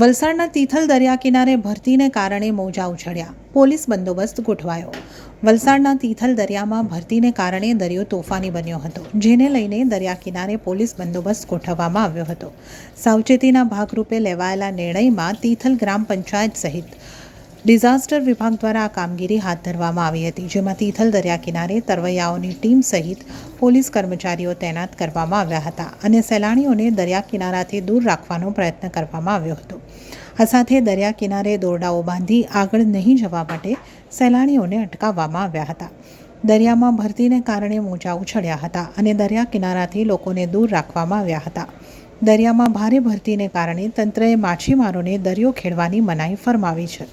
વલસાડના તિથલ દરિયા કિનારે ભરતીને કારણે મોજા ઉછળ્યા. પોલીસ બંદોબસ્ત ગોઠવાયો. વલસાડના તિથલ દરિયામાં ભરતીને કારણે દરિયો તોફાની બન્યો હતો, જેને લઈને દરિયા કિનારે પોલીસ બંદોબસ્ત ગોઠવવામાં આવ્યો હતો. સાવચેતીના ભાગરૂપે લેવાયેલા નિર્ણયમાં તિથલ ગ્રામ પંચાયત સહિત ડિઝાસ્ટર વિભાગ દ્વારા આ કામગીરી હાથ ધરવામાં આવી હતી જેમાં તિથલ દરિયા કિનારે તરવૈયાઓની ટીમ સહિત પોલીસ કર્મચારીઓ તૈનાત કરવામાં આવ્યા હતા અને સહેલાણીઓને દરિયા કિનારાથી દૂર રાખવાનો પ્રયત્ન કરવામાં આવ્યો હતો. આ સાથે દરિયા કિનારે દોરડાઓ બાંધી આગળ નહીં જવા માટે સહેલાણીઓને અટકાવવામાં આવ્યા હતા. દરિયામાં ભરતીને કારણે મોજા ઉછળ્યા હતા અને દરિયા કિનારાથી લોકોને દૂર રાખવામાં આવ્યા હતા. દરિયામાં ભારે ભરતીને કારણે તંત્રએ માછીમારોને દરિયો ખેડવાની મનાઈ ફરમાવી છે.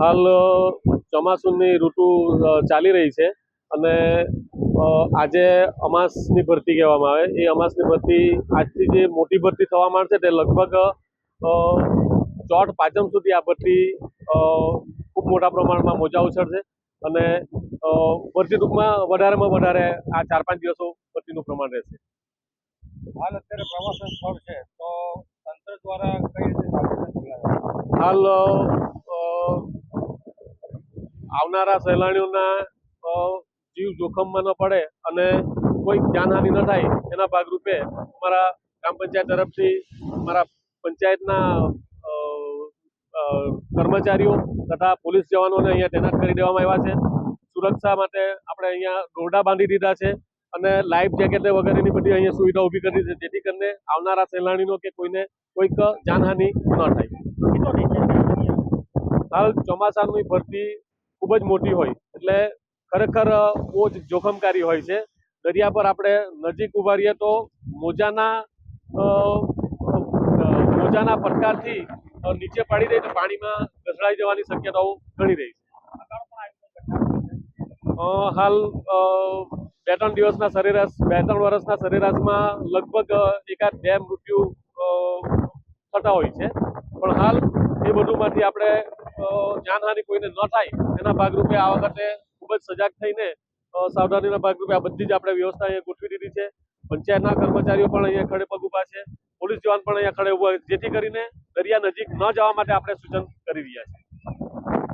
હાલ ચોમાસુની ઋતુ ચાલી રહી છે અને આજે અમાસની ભરતી કહેવામાં આવે. એ અમાસની ભરતી આજથી જે મોટી ભરતી થવા માંડશે તે લગભગ ચોઠ પાંચમ સુધી આ ભરતી ખૂબ મોટા પ્રમાણમાં મોજા ઉછળશે અને ભરતી ટૂંકમાં વધારેમાં વધારે આ ચાર પાંચ દિવસો ભરતીનું પ્રમાણ રહેશે. હાલ અત્યારે પ્રવાસન સ્થળ છે તો તંત્ર દ્વારા કઈ રીતે હાલ આવનારા સહેલાણીઓના જીવ જોખમમાં ન પડે અને કોઈ જાનહાનિ ન થાય એના ભાગરૂપે અમારા ગ્રામ પંચાયત તરફથી, અમારા પંચાયતના કર્મચારીઓ તથા પોલીસ જવાનોને અહીંયા તૈનાત કરી દેવામાં આવ્યા છે સુરક્ષા માટે આપણે અહીંયા દોરડા બાંધી દીધા છે અને લાઈફ જેકેટ વગેરેની બધી અહીંયા સુવિધા ઊભી કરી છે, જેથી કરીને આવનારા સહેલાણીનો કે કોઈને કોઈક જાનહાનિ ન થાય? હાલ ચોમાસાની ભરતી ખૂબ જ મોટી હોય. એટલે ખરેખર બહુ જ જોખમકારી હોય છે. દરિયા પર આપણે નજીક ઊભા રહીએ તો મોજાના મોજાના પડકારથી નીચે પાડી દે તો પાણીમાં ઘસડાઈ જવાની શક્યતાઓ ઘણી રહી છે. હાલ બે ત્રણ દિવસના સરેરાશ, બે ત્રણ વર્ષના સરેરાશમાં લગભગ એકાદ બે મૃત્યુ થતા હોય છે. પણ હાલ એ બધુંમાંથી આપણે જાનહાનિ કોઈને ન થાય એના ભાગરૂપે આ વખતે ખૂબ જ સજાગ થઈને સાવધાનીના ભાગરૂપે આ બધી જ આપણે વ્યવસ્થા અહીંયા ગોઠવી દીધી છે. પંચાયતના કર્મચારીઓ પણ અહીંયા ખડે પગ ઊભા છે. પોલીસ જવાન પણ અહીંયા ખડે ઊભા જેથી કરીને દરિયા નજીક ન જવા માટે આપણે સૂચન કરી રહ્યા છીએ.